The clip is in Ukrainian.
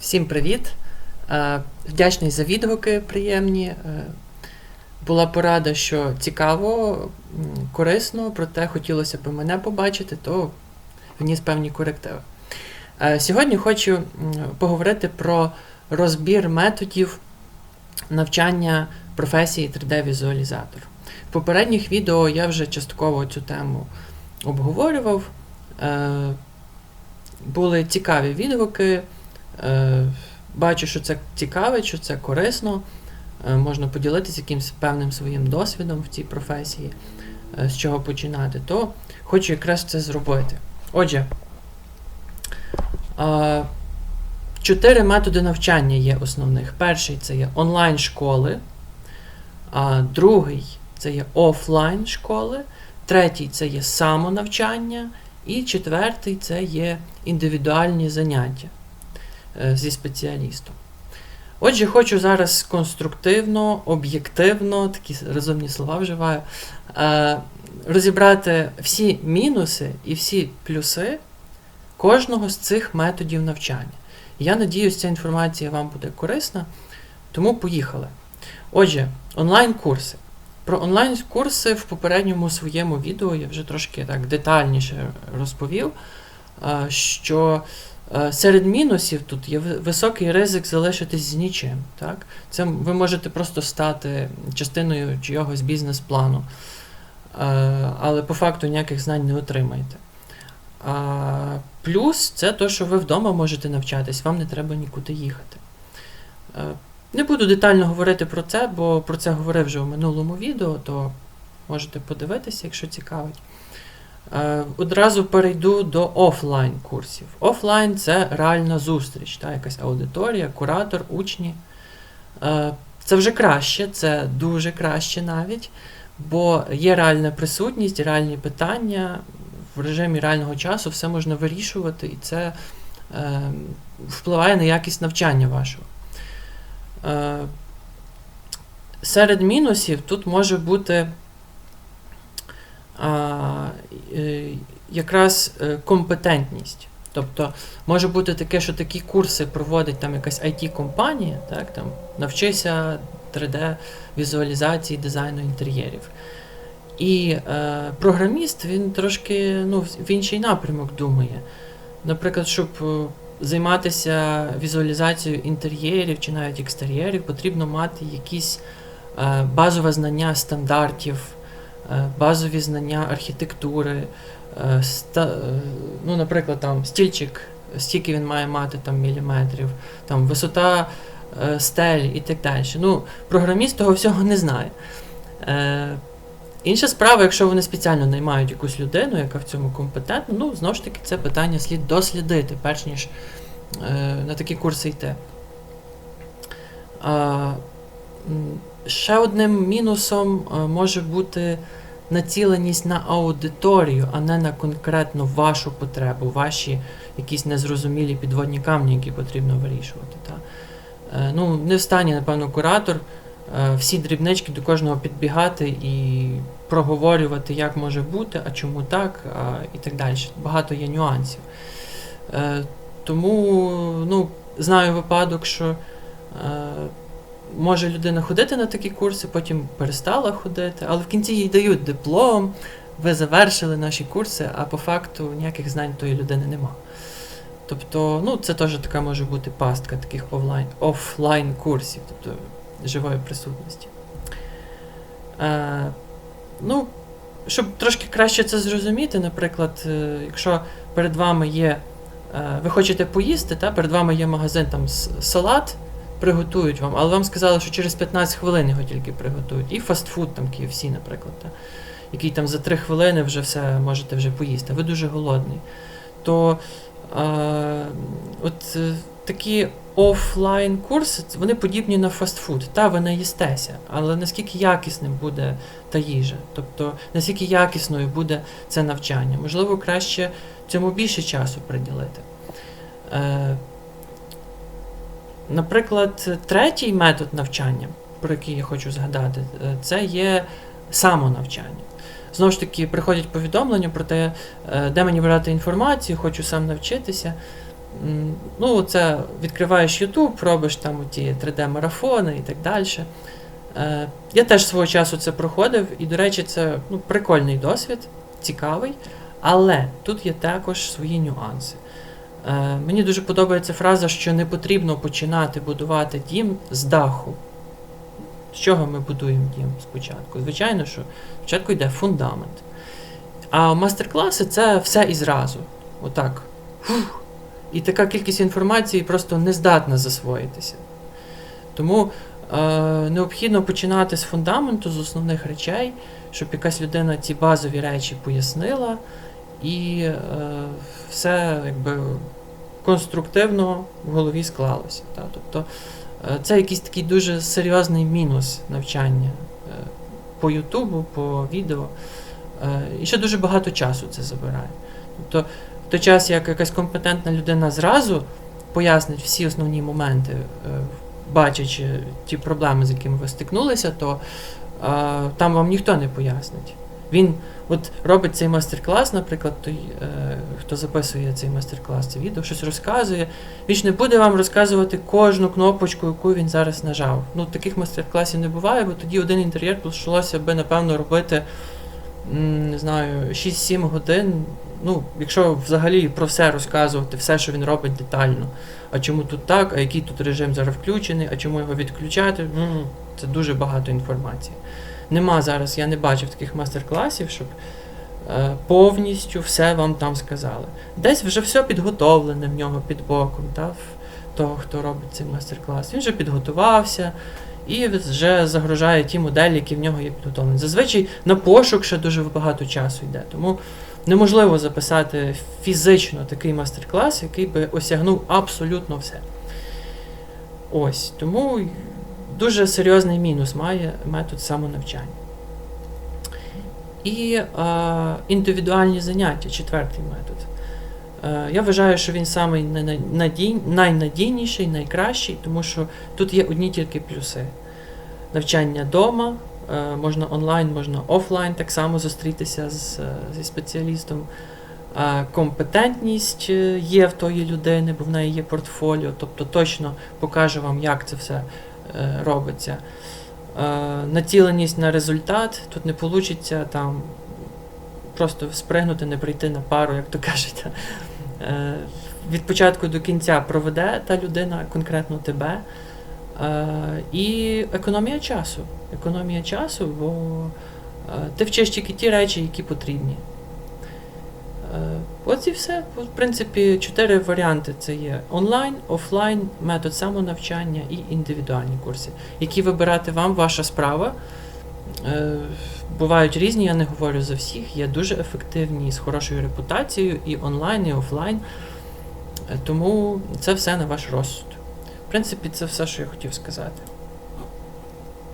Всім привіт! Е, Вдячний за відгуки приємні. Е, Була порада, що цікаво, корисно, проте хотілося б мене побачити, то вніс певні корективи. Е, Сьогодні хочу поговорити про розбір методів навчання професії 3D-візуалізатор. В попередніх відео я вже частково цю тему обговорював. Були цікаві відгуки. Е, Бачу, що це цікаве, що це корисно. Е, Можна поділитися якимось певним своїм досвідом в цій професії, е, з чого починати, то хочу якраз це зробити. Отже, чотири методи навчання є основних. Перший це є онлайн-школи, другий це є офлайн школи, третій це є самонавчання, і четвертий це є індивідуальні заняття зі спеціалістом. Отже, хочу зараз конструктивно, об'єктивно, такі розумні слова вживаю, е, розібрати всі мінуси і всі плюси кожного з цих методів навчання. Я надіюсь, ця інформація вам буде корисна, тому поїхали. Отже, онлайн-курси. Про онлайн-курси в попередньому своєму відео я вже трошки так детальніше розповів, е, що е, серед мінусів тут є високий ризик залишитись з нічим. Так? Це ви можете просто стати частиною чийогось бізнес-плану, е, але по факту ніяких знань не отримаєте. Плюс це те, що ви вдома можете навчатись, вам не треба нікуди їхати. Е, не буду детально говорити про це, бо про це говорив вже у минулому відео, то можете подивитися, якщо цікавить. Е, Одразу перейду до офлайн курсів. Офлайн це реальна зустріч, та, якась аудиторія, куратор, учні. Е, Це вже краще, це дуже краще навіть, бо є реальна присутність, реальні питання. В режимі реального часу все можна вирішувати, і це е, впливає на якість навчання вашого. Серед мінусів тут може бути якраз е, компетентність. Тобто може бути таке, що такі курси проводить там якась IT-компанія, так, там, навчися 3D-візуалізації, дизайну інтер'єрів. І е, програміст він трошки ну, в інший напрямок думає. Наприклад, щоб е, займатися візуалізацією інтер'єрів чи навіть екстер'єрів, потрібно мати якісь е, базове знання стандартів, е, базові знання архітектури. е, е, ну, наприклад, там стільчик, стільки він має мати там, міліметрів, там, висота е, стелі і так далі. Ну, програміст того всього не знає. Е, Інша справа, якщо вони спеціально наймають якусь людину, яка в цьому компетентна, ну, знову ж таки, це питання слід дослідити, перш ніж е, на такі курси йти. А, ще одним мінусом е, може бути націленість на аудиторію, а не на конкретно вашу потребу, ваші якісь незрозумілі підводні камні, які потрібно вирішувати. Та? Е, ну, не в стані, напевно, куратор е, всі дрібнички до кожного підбігати і проговорювати, як може бути, а чому так, і так далі. Багато є нюансів. Тому ну, знаю випадок, що може людина ходити на такі курси, потім перестала ходити, але в кінці їй дають диплом, ви завершили наші курси, а по факту ніяких знань тої людини нема. Тобто, ну, це теж така може бути пастка таких офлайн, офлайн курсів, тобто живої присутності. Е, ну, щоб трошки краще це зрозуміти, наприклад, е, якщо перед вами є, е, ви хочете поїсти, та, перед вами є магазин там салат, приготують вам, але вам сказали, що через 15 хвилин його тільки приготують. І фастфуд, там KFC, наприклад, та, який там за 3 хвилини вже все можете вже поїсти, ви дуже голодний. То е, от е, такі офлайн курси, вони подібні на фастфуд. Та, ви наїстеся, але наскільки якісним буде та їжа, тобто наскільки якісною буде це навчання. Можливо, краще цьому більше часу приділити. Е, наприклад, третій метод навчання, про який я хочу згадати, е, це є самонавчання. Знову ж таки, приходять повідомлення про те, е, де мені брати інформацію, хочу сам навчитися. Ну, це відкриваєш YouTube, робиш там ті 3D-марафони і так далі. Е, я теж свого часу це проходив, і, до речі, це ну, прикольний досвід, цікавий, але тут є також свої нюанси. Е, мені дуже подобається фраза, що не потрібно починати будувати дім з даху. З чого ми будуємо дім спочатку? Звичайно, що спочатку йде фундамент. А мастер-класи це все і зразу. Отак. Фух. І така кількість інформації просто не здатна засвоїтися. Тому е, необхідно починати з фундаменту, з основних речей, щоб якась людина ці базові речі пояснила, і е, все якби конструктивно в голові склалося. Та? Тобто е, це якийсь такий дуже серйозний мінус навчання е, по Ютубу, по відео. Е, і ще дуже багато часу це забирає. Тобто, в той час, як якась компетентна людина зразу пояснить всі основні моменти, бачачи ті проблеми, з якими ви стикнулися, то там вам ніхто не пояснить. Він от робить цей майстер-клас, наприклад, той, е, хто записує цей майстер-клас, це відео, щось розказує. Він ж не буде вам розказувати кожну кнопочку, яку він зараз нажав. Ну, таких майстер-класів не буває, бо тоді один інтер'єр прийшлося би, напевно, робити не знаю, 6-7 годин. Ну, якщо взагалі про все розказувати, все, що він робить детально. А чому тут так, а який тут режим зараз включений, а чому його відключати? Це дуже багато інформації. Нема зараз, я не бачив таких майстер-класів, щоб е, повністю все вам там сказали. Десь вже все підготовлене в нього під боком, та, в того, хто робить цей майстер-клас. Він вже підготувався і вже загружає ті моделі, які в нього є підготовлені. Зазвичай на пошук ще дуже багато часу йде. Тому неможливо записати фізично такий майстер-клас, який би осягнув абсолютно все. Ось. Тому дуже серйозний мінус має метод самонавчання. І е, індивідуальні заняття, четвертий метод. Е, я вважаю, що він самий найнадій- найнадійніший, найкращий, тому що тут є одні тільки плюси. Навчання вдома, е, можна онлайн, можна офлайн так само зустрітися з, зі спеціалістом. Е, Компетентність е, є в тої людини, бо в неї є портфоліо, тобто точно покаже вам, як це все робиться. Е, Націленість на результат, тут не вийде там просто спригнути, не прийти на пару, як то кажуть. Е, Від початку до кінця проведе та людина конкретно тебе. Е, І економія часу. Економія часу, бо е, ти вчиш тільки ті речі, які потрібні. Е, От і все. В принципі, чотири варіанти: це є онлайн, офлайн, метод самонавчання і індивідуальні курси, які вибирати вам ваша справа. Е, Бувають різні, я не говорю за всіх. Є дуже ефективні з хорошою репутацією і онлайн, і офлайн. Е, Тому це все на ваш розсуд. В принципі, це все, що я хотів сказати.